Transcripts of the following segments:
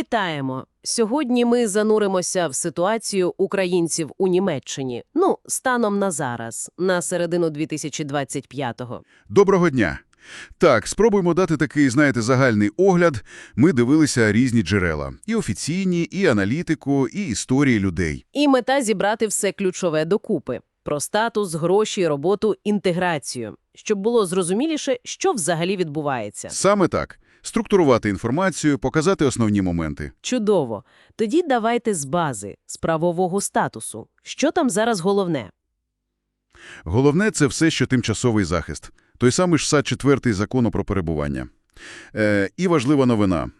Вітаємо! Сьогодні ми зануримося в ситуацію українців у Німеччині. Ну, станом на зараз, на середину 2025-го. Доброго дня. Так, спробуємо дати такий, знаєте, загальний огляд. Ми дивилися різні джерела. І офіційні, і аналітику, і історії людей. І мета зібрати все ключове докупи. Про статус, гроші, роботу, інтеграцію. Щоб було зрозуміліше, що взагалі відбувається. Саме так. Структурувати інформацію, показати основні моменти. Чудово. Тоді давайте з бази, з правового статусу. Що там зараз головне? Головне – це все, що тимчасовий захист. Той самий ж САД 4 закону про перебування. Е, і важлива новина.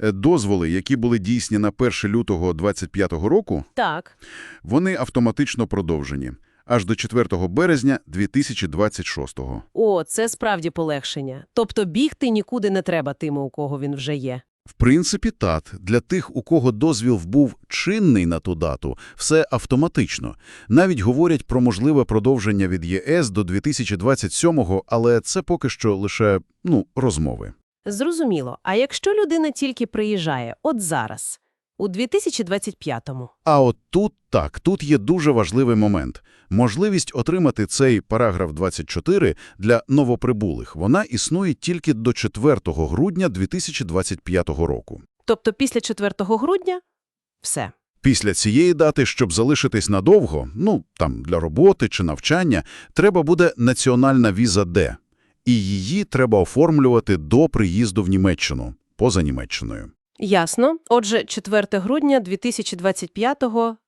Е, Дозволи, які були дійсні на 1 лютого 25 року, Так, вони автоматично продовжені. Аж до 4 березня 2026 о, це справді полегшення. Тобто бігти нікуди не треба тими, у кого він вже є. В принципі, тат, для тих, у кого дозвіл був чинний на ту дату, все автоматично. Навіть говорять про можливе продовження від ЄС до 2027-го, але це поки що лише, ну, розмови. Зрозуміло. А якщо людина тільки приїжджає, от зараз, у 2025-му? А от тут так, тут є дуже важливий момент. Можливість отримати цей параграф 24 для новоприбулих, вона існує тільки до 4 грудня 2025 року. Тобто після 4 грудня – все. Після цієї дати, щоб залишитись надовго, ну, там, для роботи чи навчання, треба буде національна віза Д. І її треба оформлювати до приїзду в Німеччину, поза Німеччиною. Ясно. Отже, 4 грудня 2025-го –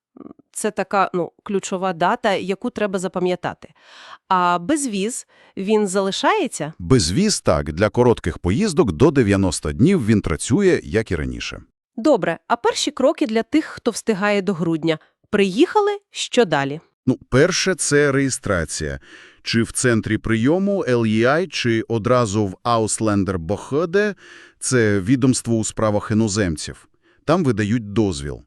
це така, ну, ключова дата, яку треба запам'ятати. А без віз він залишається? Безвіз так, для коротких поїздок до 90 днів він працює, як і раніше. Добре. А перші кроки для тих, хто встигає до грудня? Приїхали? Що далі? Ну, перше – це реєстрація. Чи в центрі прийому LEI, чи одразу в Ausländer Behörde – це відомство у справах іноземців. Там видають дозвіл.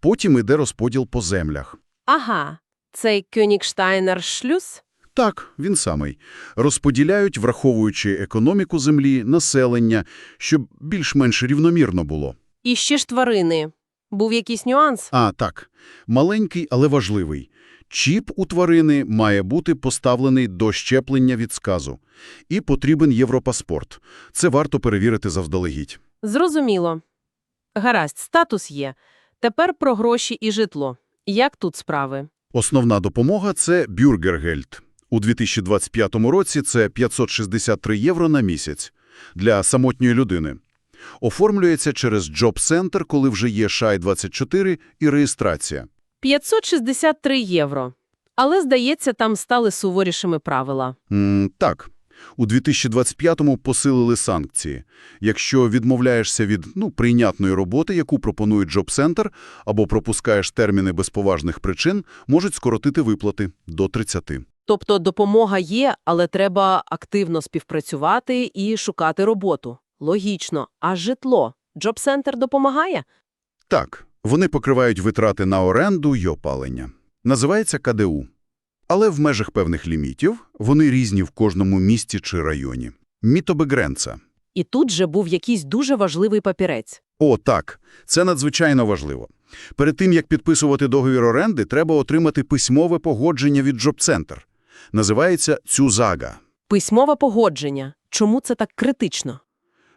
Потім іде розподіл по землях. Ага, цей Кёнігштайнер шлюз? Так, він самий. Розподіляють, враховуючи економіку землі, населення, щоб більш-менш рівномірно було. І ще ж тварини. Був якийсь нюанс? А, так. Маленький, але важливий. Чіп у тварини має бути поставлений до щеплення від сказу. І потрібен європаспорт. Це варто перевірити завдалегідь. Зрозуміло. Гаразд, статус є. Тепер про гроші і житло. Як тут справи? Основна допомога – це бюргергельд. У 2025 році це 563 євро на місяць для самотньої людини. Оформлюється через Джоб-центр, коли вже є Шай-24 і реєстрація. 563 євро. Але, здається, там стали суворішими правила. М, так. У 2025-му посилили санкції. Якщо відмовляєшся від ну, прийнятної роботи, яку пропонує Джоб-центр, або пропускаєш терміни без поважних причин, можуть скоротити виплати до 30. Тобто допомога є, але треба активно співпрацювати і шукати роботу. Логічно. А житло? Джоб-центр допомагає? Так, вони покривають витрати на оренду й опалення. Називається КДУ. Але в межах певних лімітів вони різні в кожному місті чи районі. Мітобегренца. І тут же був якийсь дуже важливий папірець. О, так. Це надзвичайно важливо. Перед тим, як підписувати договір оренди, треба отримати письмове погодження від Джоб-центр. Називається «Цюзага». Письмове погодження. Чому це так критично?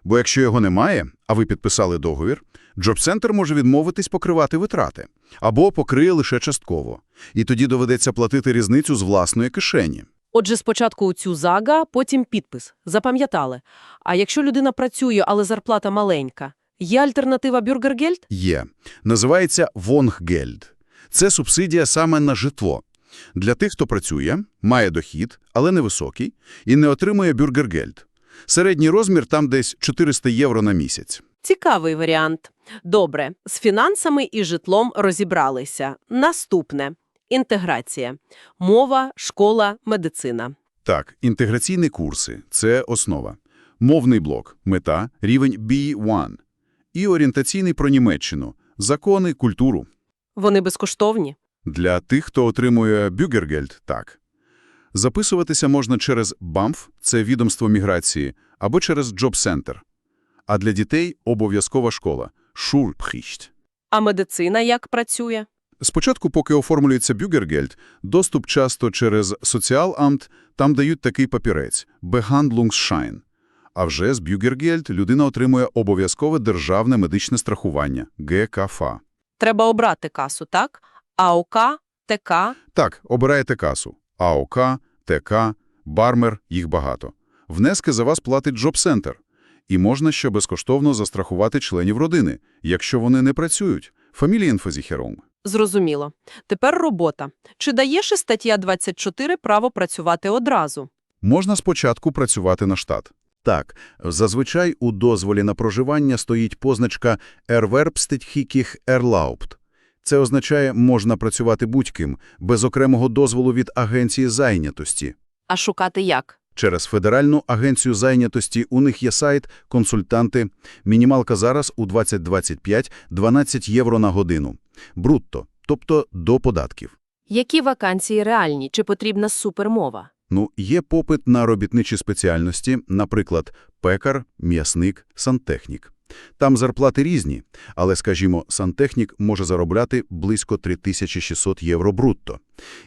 Бо якщо його немає, а ви підписали договір, Джоб-центр може відмовитись покривати витрати. Або покриє лише частково. І тоді доведеться платити різницю з власної кишені. Отже, спочатку у цю зага, потім підпис. Запам'ятали. А якщо людина працює, але зарплата маленька, є альтернатива бюргергельд? Є. Називається «Вонггельд». Це субсидія саме на житло. Для тих, хто працює, має дохід, але невисокий, і не отримує бюргергельд. Середній розмір там десь 400 євро на місяць. Цікавий варіант. Добре, з фінансами і житлом розібралися. Наступне – інтеграція. Мова, школа, медицина. Так, інтеграційні курси – це основа. Мовний блок – мета, рівень B1. І орієнтаційний про Німеччину – закони, культуру. Вони безкоштовні? Для тих, хто отримує бюгергельд – так. Записуватися можна через БАМФ – це відомство міграції, або через Джоб-центр. А для дітей – обов'язкова школа. Schulpflicht. А медицина як працює? Спочатку, поки оформлюється бюгергельд, доступ часто через соціаламт, там дають такий папірець – Behandlungsschein. А вже з бюгергельд людина отримує обов'язкове державне медичне страхування – ГКФА. Треба обрати касу, так? АОК, ТК. Так, обираєте касу. АОК, ТК, Бармер, їх багато. Внески за вас платить Джоб-центр. І можна ще безкоштовно застрахувати членів родини, якщо вони не працюють. Фамілієнфозіхерунг. Зрозуміло. Тепер робота. Чи дає ще стаття 24 право працювати одразу? Можна спочатку працювати на штат. Так, зазвичай у дозволі на проживання стоїть позначка «Erwerbstätigkeit erlaubt». Це означає, можна працювати будь-ким, без окремого дозволу від агенції зайнятості. А шукати як? Через Федеральну агенцію зайнятості у них є сайт, консультанти. Мінімалка зараз у 2025 – 12 євро на годину. Брутто, тобто до податків. Які вакансії реальні? Чи потрібна супермова? Ну, є попит на робітничі спеціальності, наприклад, пекар, м'ясник, сантехнік. Там зарплати різні, але, скажімо, сантехнік може заробляти близько 3600 євро брутто.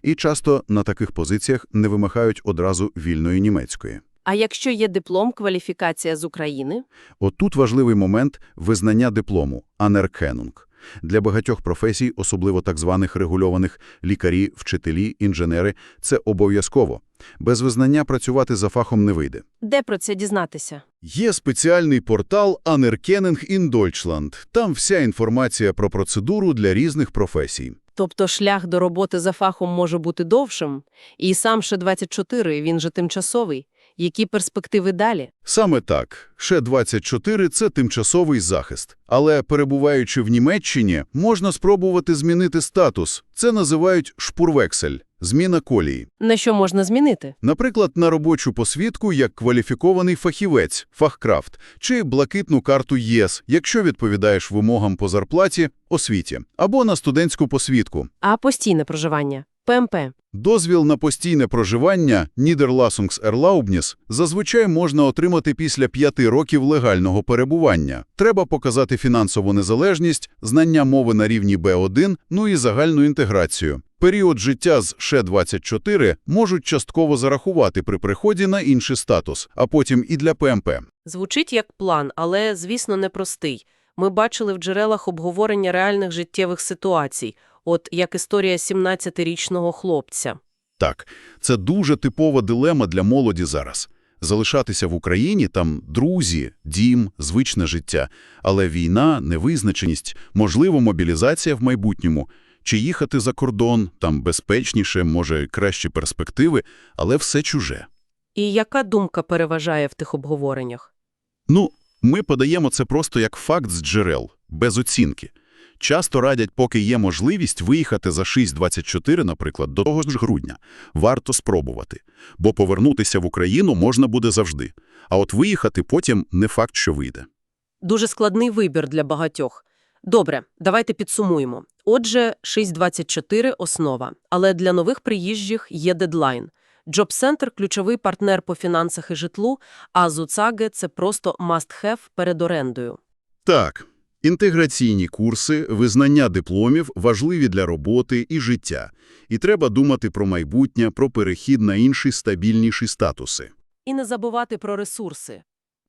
І часто на таких позиціях не вимагають одразу вільної німецької. А якщо є диплом, кваліфікація з України? Отут важливий момент – визнання диплому, анеркенунг. Для багатьох професій, особливо так званих регульованих лікарі, вчителі, інженери – це обов'язково. Без визнання працювати за фахом не вийде. Де про це дізнатися? Є спеціальний портал Anerkennung in Deutschland. Там вся інформація про процедуру для різних професій. Тобто шлях до роботи за фахом може бути довшим? І сам ще 24, він же тимчасовий. Які перспективи далі? Саме так. Ще 24 – це тимчасовий захист. Але, перебуваючи в Німеччині, можна спробувати змінити статус. Це називають шпурвексель – зміна колії. На що можна змінити? Наприклад, на робочу посвідку як кваліфікований фахівець, фахкрафт, чи блакитну карту ЄС, якщо відповідаєш вимогам по зарплаті, освіті, або на студентську посвідку. А постійне проживання? ПМП. Дозвіл на постійне проживання Niederlassungserlaubnis зазвичай можна отримати після п'яти років легального перебування. Треба показати фінансову незалежність, знання мови на рівні B1, ну і загальну інтеграцію. Період життя з ШЕ-24 можуть частково зарахувати при приході на інший статус, а потім і для ПМП. Звучить як план, але, звісно, непростий. Ми бачили в джерелах обговорення реальних життєвих ситуацій, от як історія 17-річного хлопця. Так, це дуже типова дилема для молоді зараз. Залишатися в Україні – там друзі, дім, звичне життя. Але війна, невизначеність, можливо, мобілізація в майбутньому. Чи їхати за кордон, там безпечніше, може, кращі перспективи, але все чуже. І яка думка переважає в тих обговореннях? Ну, ми подаємо це просто як факт з джерел, без оцінки. Часто радять, поки є можливість виїхати за 6.24, наприклад, до того ж грудня. Варто спробувати. Бо повернутися в Україну можна буде завжди. А от виїхати потім не факт, що вийде. Дуже складний вибір для багатьох. Добре, давайте підсумуємо. Отже, 6.24 – основа. Але для нових приїжджих є дедлайн. Джоб-центр – ключовий партнер по фінансах і житлу, а Зуцаге – це просто must-have перед орендою. Так, інтеграційні курси, визнання дипломів важливі для роботи і життя. І треба думати про майбутнє, про перехід на інші стабільніші статуси. І не забувати про ресурси.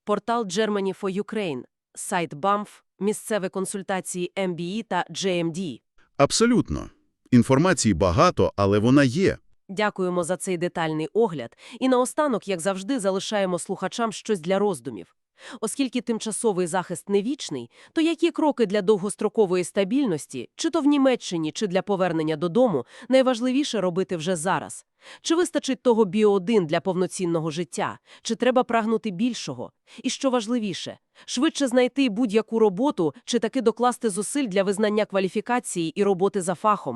Портал Germany for Ukraine, сайт BAMF, місцеві консультації MBE та JMD. Абсолютно. Інформації багато, але вона є. Дякуємо за цей детальний огляд. І наостанок, як завжди, залишаємо слухачам щось для роздумів. Оскільки тимчасовий захист не вічний, то які кроки для довгострокової стабільності, чи то в Німеччині, чи для повернення додому, найважливіше робити вже зараз? Чи вистачить того біо-1 для повноцінного життя? Чи треба прагнути більшого? І що важливіше, швидше знайти будь-яку роботу, чи таки докласти зусиль для визнання кваліфікації і роботи за фахом?